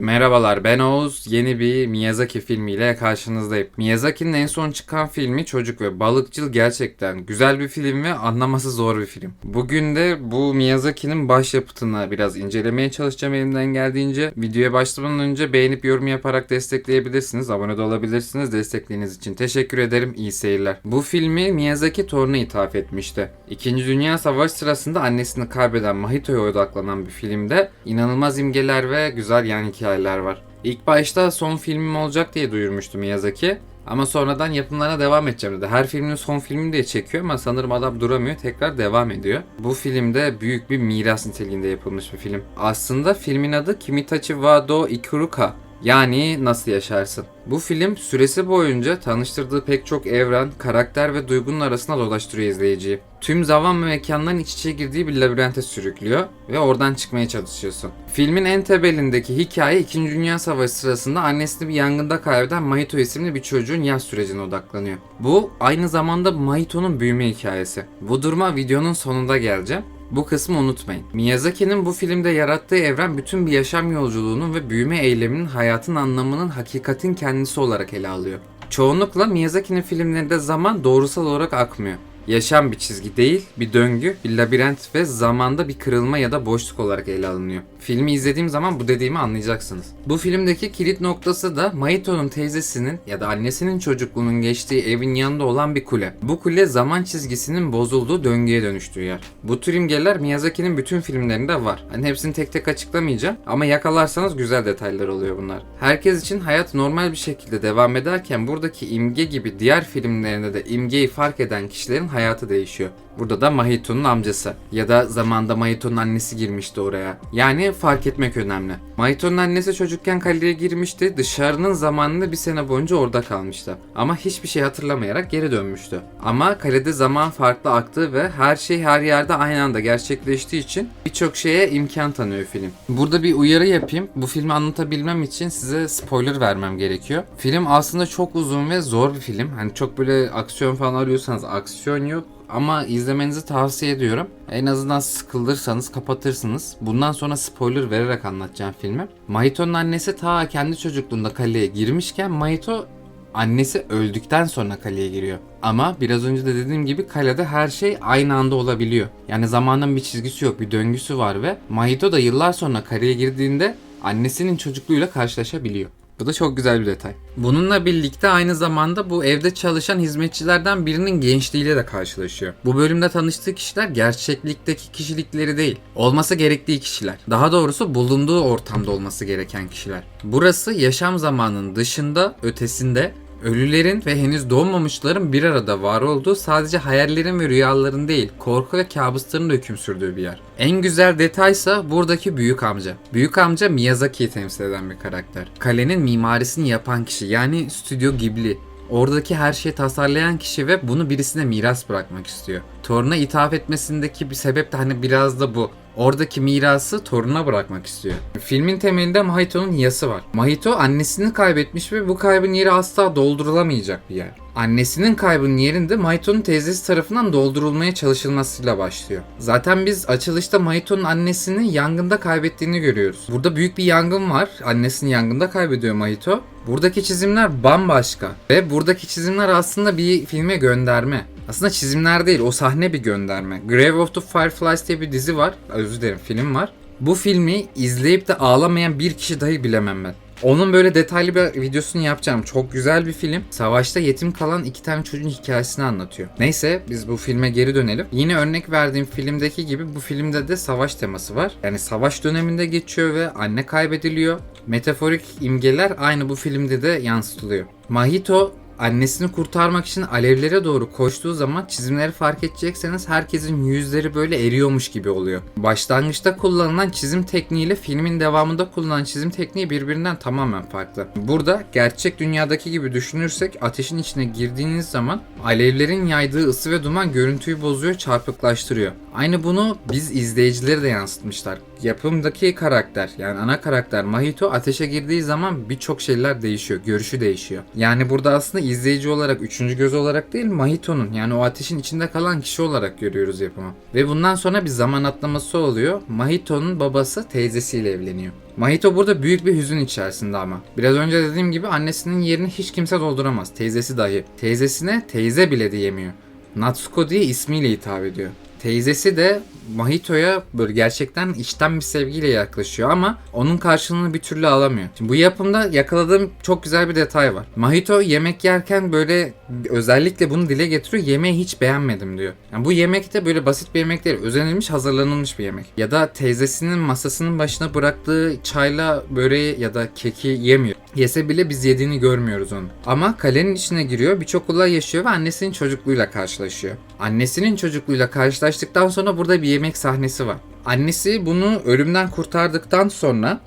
Merhabalar ben Oğuz. Yeni bir Miyazaki filmiyle karşınızdayım. Miyazaki'nin en son çıkan filmi Çocuk ve Balıkçıl gerçekten güzel bir film ve anlaması zor bir film. Bugün de bu Miyazaki'nin başyapıtını biraz incelemeye çalışacağım elimden geldiğince. Videoya başlamadan önce beğenip yorum yaparak destekleyebilirsiniz. Abone de olabilirsiniz. Destekleriniz için teşekkür ederim. İyi seyirler. Bu filmi Miyazaki toruna ithaf etmişti. İkinci Dünya Savaşı sırasında annesini kaybeden Mahito'ya odaklanan bir filmde inanılmaz imgeler ve güzel yan hikayeler var. İlk başta son filmim olacak diye duyurmuştu Miyazaki. Ama sonradan yapımlarına devam edeceğim dedi. Her filmin son filmini diye çekiyor ama sanırım adam duramıyor. Tekrar devam ediyor. Bu filmde büyük bir miras niteliğinde yapılmış bir film. Aslında filmin adı Kimitachi wa do Ikuruka. Yani nasıl yaşarsın? Bu film süresi boyunca tanıştırdığı pek çok evren, karakter ve duygunun arasında dolaştırıyor izleyiciyi. Tüm zaman ve mekanların iç içe girdiği bir labirente sürüklüyor ve oradan çıkmaya çalışıyorsun. Filmin en tebelindeki hikaye 2. Dünya Savaşı sırasında annesini bir yangında kaybeden Mahito isimli bir çocuğun yaz sürecine odaklanıyor. Bu aynı zamanda Mahito'nun büyüme hikayesi. Bu duruma videonun sonunda geleceğim. Bu kısmı unutmayın. Miyazaki'nin bu filmde yarattığı evren bütün bir yaşam yolculuğunun ve büyüme eyleminin hayatın anlamının hakikatin kendisi olarak ele alıyor. Çoğunlukla Miyazaki'nin filmlerinde zaman doğrusal olarak akmıyor. Yaşam bir çizgi değil, bir döngü, bir labirent ve zamanda bir kırılma ya da boşluk olarak ele alınıyor. Filmi izlediğim zaman bu dediğimi anlayacaksınız. Bu filmdeki kilit noktası da Mahito'nun teyzesinin ya da annesinin çocukluğunun geçtiği evin yanında olan bir kule. Bu kule zaman çizgisinin bozulduğu döngüye dönüştüğü yer. Bu tür imgeler Miyazaki'nin bütün filmlerinde var. Hani hepsini tek tek açıklamayacağım ama yakalarsanız güzel detaylar oluyor bunlar. Herkes için hayat normal bir şekilde devam ederken buradaki imge gibi diğer filmlerinde de imgeyi fark eden kişilerin hayatı değişiyor. Burada da Mahito'nun amcası ya da zamanda Mahito'nun annesi girmişti oraya. Yani fark etmek önemli. Mahito'nun annesi çocukken kaleye girmişti. Dışarının zamanında bir sene boyunca orada kalmıştı. Ama hiçbir şey hatırlamayarak geri dönmüştü. Ama kalede zaman farklı aktı ve her şey her yerde aynı anda gerçekleştiği için birçok şeye imkan tanıyor film. Burada bir uyarı yapayım. Bu filmi anlatabilmem için size spoiler vermem gerekiyor. Film aslında çok uzun ve zor bir film. Hani çok böyle aksiyon falan arıyorsanız aksiyon yok ama izlemenizi tavsiye ediyorum. En azından sıkılırsanız kapatırsınız. Bundan sonra spoiler vererek anlatacağım filmi. Mahito'nun annesi ta kendi çocukluğunda kaleye girmişken Mahito annesi öldükten sonra kaleye giriyor. Ama biraz önce de dediğim gibi kalede her şey aynı anda olabiliyor. Yani zamanın bir çizgisi yok, bir döngüsü var ve Mahito da yıllar sonra kaleye girdiğinde annesinin çocukluğuyla karşılaşabiliyor. Bu da çok güzel bir detay. Bununla birlikte aynı zamanda bu evde çalışan hizmetçilerden birinin gençliğiyle de karşılaşıyor. Bu bölümde tanıştığı kişiler gerçeklikteki kişilikleri değil, olması gerektiği kişiler. Daha doğrusu bulunduğu ortamda olması gereken kişiler. Burası yaşam zamanının dışında, ötesinde Ölülerin ve henüz doğmamışların bir arada var olduğu sadece hayallerin ve rüyaların değil, korku ve kabusların da hüküm sürdüğü bir yer. En güzel detaysa buradaki büyük amca. Büyük amca Miyazaki'yi temsil eden bir karakter. Kalenin mimarisini yapan kişi yani Stüdyo Ghibli. Oradaki her şeyi tasarlayan kişi ve bunu birisine miras bırakmak istiyor. Toruna ithaf etmesindeki bir sebep de hani biraz da bu. Oradaki mirası torununa bırakmak istiyor. Filmin temelinde Mahito'nun hiyası var. Mahito annesini kaybetmiş ve bu kaybın yeri asla doldurulamayacak bir yer. Annesinin kaybının yerinde Mahito'nun teyzesi tarafından doldurulmaya çalışılmasıyla başlıyor. Zaten biz açılışta Mahito'nun annesini yangında kaybettiğini görüyoruz. Burada büyük bir yangın var. Annesini yangında kaybediyor Mahito. Buradaki çizimler bambaşka. Ve buradaki çizimler aslında bir filme gönderme. Aslında çizimler değil, o sahne bir gönderme. Grave of the Fireflies diye bir dizi var. Özür dilerim, film var. Bu filmi izleyip de ağlamayan bir kişi dahi bilemem ben. Onun böyle detaylı bir videosunu yapacağım. Çok güzel bir film. Savaşta yetim kalan iki tane çocuğun hikayesini anlatıyor. Neyse biz bu filme geri dönelim. Yine örnek verdiğim filmdeki gibi bu filmde de savaş teması var. Yani savaş döneminde geçiyor ve anne kaybediliyor. Metaforik imgeler aynı bu filmde de yansıtılıyor. Mahito annesini kurtarmak için alevlere doğru koştuğu zaman çizimleri fark edecekseniz herkesin yüzleri böyle eriyormuş gibi oluyor. Başlangıçta kullanılan çizim tekniğiyle filmin devamında kullanılan çizim tekniği birbirinden tamamen farklı. Burada gerçek dünyadaki gibi düşünürsek ateşin içine girdiğiniz zaman alevlerin yaydığı ısı ve duman görüntüyü bozuyor, çarpıklaştırıyor. Aynı bunu biz izleyicileri de yansıtmışlar. Yapımdaki karakter yani ana karakter Mahito ateşe girdiği zaman birçok şeyler değişiyor. Görüşü değişiyor. Yani burada aslında izleyici olarak, üçüncü göz olarak değil Mahito'nun yani o ateşin içinde kalan kişi olarak görüyoruz yapımı. Ve bundan sonra bir zaman atlaması oluyor. Mahito'nun babası teyzesiyle evleniyor. Mahito burada büyük bir hüzün içerisinde ama. Biraz önce dediğim gibi annesinin yerini hiç kimse dolduramaz. Teyzesi dahi. Teyzesine teyze bile diyemiyor. Natsuko diye ismiyle hitap ediyor. Teyzesi de Mahito'ya böyle gerçekten içten bir sevgiyle yaklaşıyor ama onun karşılığını bir türlü alamıyor. Şimdi bu yapımda yakaladığım çok güzel bir detay var. Mahito yemek yerken böyle özellikle bunu dile getiriyor. Yemeği hiç beğenmedim diyor. Yani bu yemek de böyle basit bir yemek değil. Özenilmiş, hazırlanılmış bir yemek. Ya da teyzesinin masasının başına bıraktığı çayla böreği ya da keki yemiyor. Yese bile biz yediğini görmüyoruz onu. Ama kalenin içine giriyor, birçok olay yaşıyor ve annesinin çocukluğuyla karşılaşıyor. Annesinin çocukluğuyla karşılaştıktan sonra burada bir yemek sahnesi var. Annesi bunu ölümden kurtardıktan sonra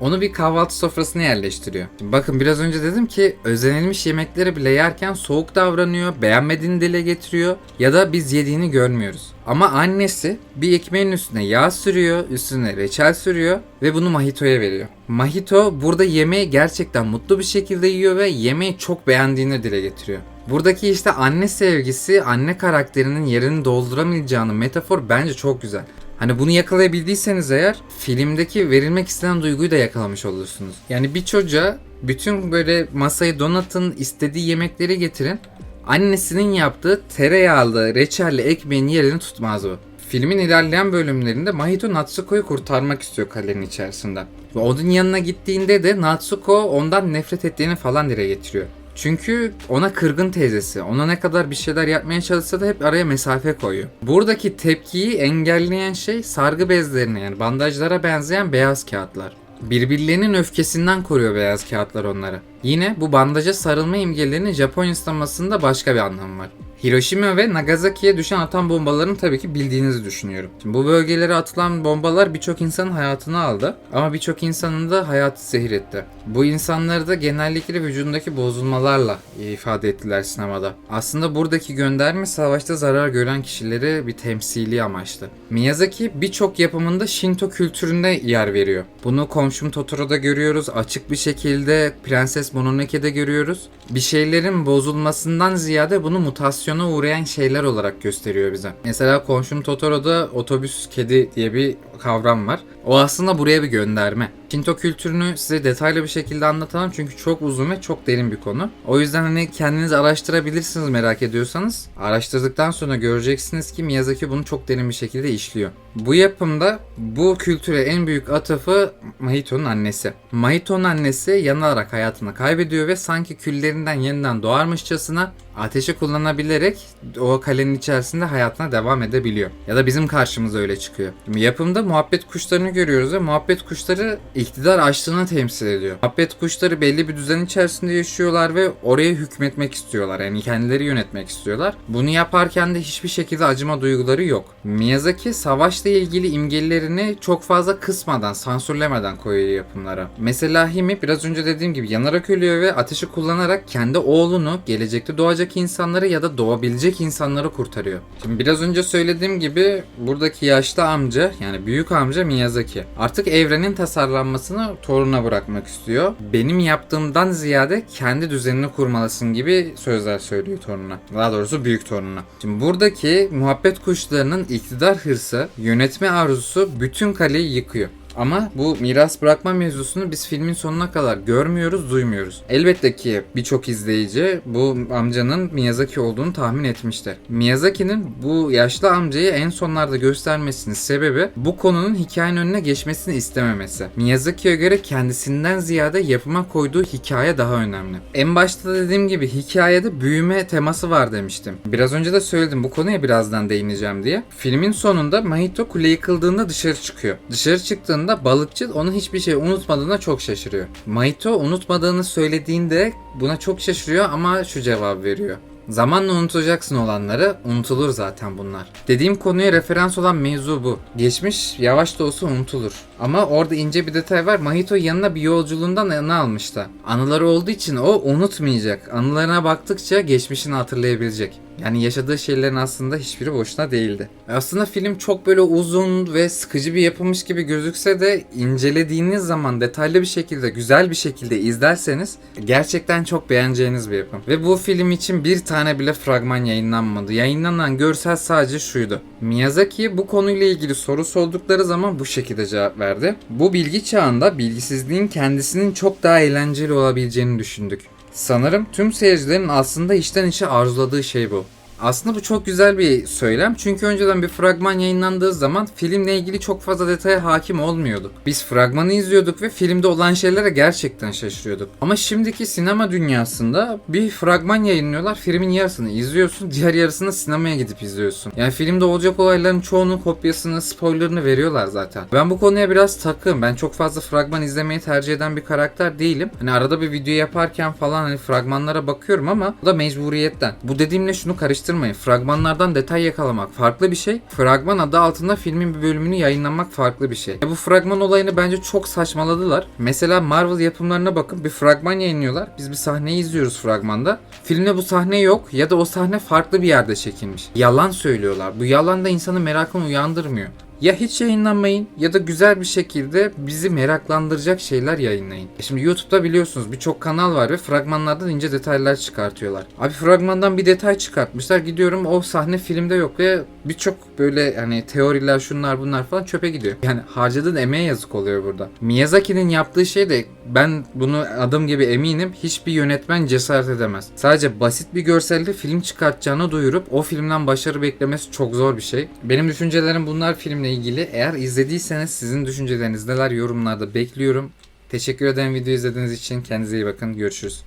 onu bir kahvaltı sofrasına yerleştiriyor. Şimdi bakın biraz önce dedim ki özenilmiş yemekleri bile yerken soğuk davranıyor, beğenmediğini dile getiriyor ya da biz yediğini görmüyoruz. Ama annesi bir ekmeğin üstüne yağ sürüyor, üstüne reçel sürüyor ve bunu Mahito'ya veriyor. Mahito burada yemeği gerçekten mutlu bir şekilde yiyor ve yemeği çok beğendiğini dile getiriyor. Buradaki işte anne sevgisi, anne karakterinin yerini dolduramayacağını metafor bence çok güzel. Hani bunu yakalayabildiyseniz eğer filmdeki verilmek istenen duyguyu da yakalamış olursunuz. Yani bir çocuğa bütün böyle masayı donatın, istediği yemekleri getirin. Annesinin yaptığı tereyağlı, reçelli ekmeğin yerini tutmaz o. Filmin ilerleyen bölümlerinde Mahito Natsuko'yu kurtarmak istiyor kalenin içerisinde. Ve onun yanına gittiğinde de Natsuko ondan nefret ettiğini falan dile getiriyor. Çünkü ona kırgın teyzesi. Ona ne kadar bir şeyler yapmaya çalışsa da hep araya mesafe koyuyor. Buradaki tepkiyi engelleyen şey sargı bezlerine yani bandajlara benzeyen beyaz kağıtlar. Birbirlerinin öfkesinden koruyor beyaz kağıtlar onları. Yine bu bandaja sarılma imgelerinin Japonya sinemasında başka bir anlamı var. Hiroşima ve Nagasaki'ye düşen atom bombalarını tabii ki bildiğinizi düşünüyorum. Şimdi bu bölgelere atılan bombalar birçok insanın hayatını aldı ama birçok insanın da hayatı zehir etti. Bu insanları da genellikle vücudundaki bozulmalarla ifade ettiler sinemada. Aslında buradaki gönderme savaşta zarar gören kişileri bir temsili amaçlı. Miyazaki birçok yapımında Shinto kültürüne yer veriyor. Bunu Komşum Totoro'da görüyoruz. Açık bir şekilde Prenses Mononoke'de görüyoruz. Bir şeylerin bozulmasından ziyade bunu mutasyona uğrayan şeyler olarak gösteriyor bize. Mesela Komşum Totoro'da otobüs kedi diye bir kavram var. O aslında buraya bir gönderme. Shinto kültürünü size detaylı bir şekilde anlatamam çünkü çok uzun ve çok derin bir konu. O yüzden hani kendiniz araştırabilirsiniz merak ediyorsanız. Araştırdıktan sonra göreceksiniz ki Miyazaki bunu çok derin bir şekilde işliyor. Bu yapımda bu kültüre en büyük atıfı Mahito'nun annesi. Mahito'nun annesi yanılarak hayatını kaybediyor ve sanki küllerinden yeniden doğarmışçasına ateşi kullanabilerek o kalenin içerisinde hayatına devam edebiliyor. Ya da bizim karşımıza öyle çıkıyor. Şimdi yapımda muhabbet kuşlarını görüyoruz ve muhabbet kuşları iktidar açlığını temsil ediyor. Muhabbet kuşları belli bir düzen içerisinde yaşıyorlar ve oraya hükmetmek istiyorlar. Yani kendileri yönetmek istiyorlar. Bunu yaparken de hiçbir şekilde acıma duyguları yok. Miyazaki savaşla ilgili imgelerini çok fazla kısmadan, sansürlemeden koyuyor yapımlara. Mesela Himi biraz önce dediğim gibi yanarak ölüyor ve ateşi kullanarak kendi oğlunu gelecekte doğacak insanları ya da doğabilecek insanları kurtarıyor. Şimdi biraz önce söylediğim gibi buradaki yaşlı amca yani büyük amca Miyazaki artık evrenin tasarlanmasını toruna bırakmak istiyor. Benim yaptığımdan ziyade kendi düzenini kurmalısın gibi sözler söylüyor torununa. Daha doğrusu büyük torununa. Şimdi buradaki muhabbet kuşlarının iktidar hırsı, yönetme arzusu bütün kaleyi yıkıyor. Ama bu miras bırakma mevzusunu biz filmin sonuna kadar görmüyoruz, duymuyoruz. Elbette ki birçok izleyici bu amcanın Miyazaki olduğunu tahmin etmiştir. Miyazaki'nin bu yaşlı amcayı en sonlarda göstermesinin sebebi bu konunun hikayenin önüne geçmesini istememesi. Miyazaki'ye göre kendisinden ziyade yapıma koyduğu hikaye daha önemli. En başta dediğim gibi hikayede büyüme teması var demiştim. Biraz önce de söyledim bu konuya birazdan değineceğim diye. Filmin sonunda Mahito kule yıkıldığında dışarı çıkıyor. Dışarı çıktığında balıkçı onun hiçbir şey unutmadığına çok şaşırıyor. Mahito unutmadığını söylediğinde buna çok şaşırıyor ama şu cevap veriyor. Zamanla unutacaksın olanları, unutulur zaten bunlar. Dediğim konuya referans olan mevzu bu. Geçmiş yavaş da olsa unutulur. Ama orada ince bir detay var. Mahito yanına bir yolculuğundan anı almış da. Anıları olduğu için o unutmayacak. Anılarına baktıkça geçmişini hatırlayabilecek. Yani yaşadığı şeylerin aslında hiçbiri boşuna değildi. Aslında film çok böyle uzun ve sıkıcı bir yapılmış gibi gözükse de incelediğiniz zaman detaylı bir şekilde, güzel bir şekilde izlerseniz gerçekten çok beğeneceğiniz bir yapım. Ve bu film için bir tane bile fragman yayınlanmadı. Yayınlanan görsel sadece şuydu. Miyazaki bu konuyla ilgili soru sordukları zaman bu şekilde cevap verdi. Bu bilgi çağında bilgisizliğin kendisinin çok daha eğlenceli olabileceğini düşündük. Sanırım tüm seyircilerin aslında içten içe arzuladığı şey bu. Aslında bu çok güzel bir söylem çünkü önceden bir fragman yayınlandığı zaman filmle ilgili çok fazla detaya hakim olmuyorduk. Biz fragmanı izliyorduk ve filmde olan şeylere gerçekten şaşırıyorduk. Ama şimdiki sinema dünyasında bir fragman yayınlıyorlar, filmin yarısını izliyorsun, diğer yarısını sinemaya gidip izliyorsun. Yani filmde olacak olayların çoğunun kopyasını, spoilerını veriyorlar zaten. Ben bu konuya biraz takığım. Ben çok fazla fragman izlemeyi tercih eden bir karakter değilim. Hani arada bir video yaparken falan hani fragmanlara bakıyorum ama bu da mecburiyetten. Bu dediğimle şunu karıştırmayın. Fragmanlardan detay yakalamak farklı bir şey. Fragman adı altında filmin bir bölümünü yayınlamak farklı bir şey. E bu fragman olayını bence çok saçmaladılar. Mesela Marvel yapımlarına bakın bir fragman yayınlıyorlar. Biz bir sahneyi izliyoruz fragmanda. Filmde bu sahne yok ya da o sahne farklı bir yerde çekilmiş. Yalan söylüyorlar. Bu yalan da insanın merakını uyandırmıyor. Ya hiç yayınlanmayın ya da güzel bir şekilde bizi meraklandıracak şeyler yayınlayın. E Şimdi YouTube'da biliyorsunuz birçok kanal var ve fragmanlardan ince detaylar çıkartıyorlar. Abi fragmandan bir detay çıkartmışlar. Gidiyorum o sahne filmde yok ve birçok böyle hani teoriler şunlar bunlar falan çöpe gidiyor. Yani harcadığın emeğe yazık oluyor burada. Miyazaki'nin yaptığı şey de ben bunu adım gibi eminim hiçbir yönetmen cesaret edemez. Sadece basit bir görselde film çıkartacağını duyurup o filmden başarı beklemesi çok zor bir şey. Benim düşüncelerim bunlar filmle ilgili. Eğer izlediyseniz sizin düşünceleriniz neler yorumlarda bekliyorum. Teşekkür ederim video izlediğiniz için. Kendinize iyi bakın. Görüşürüz.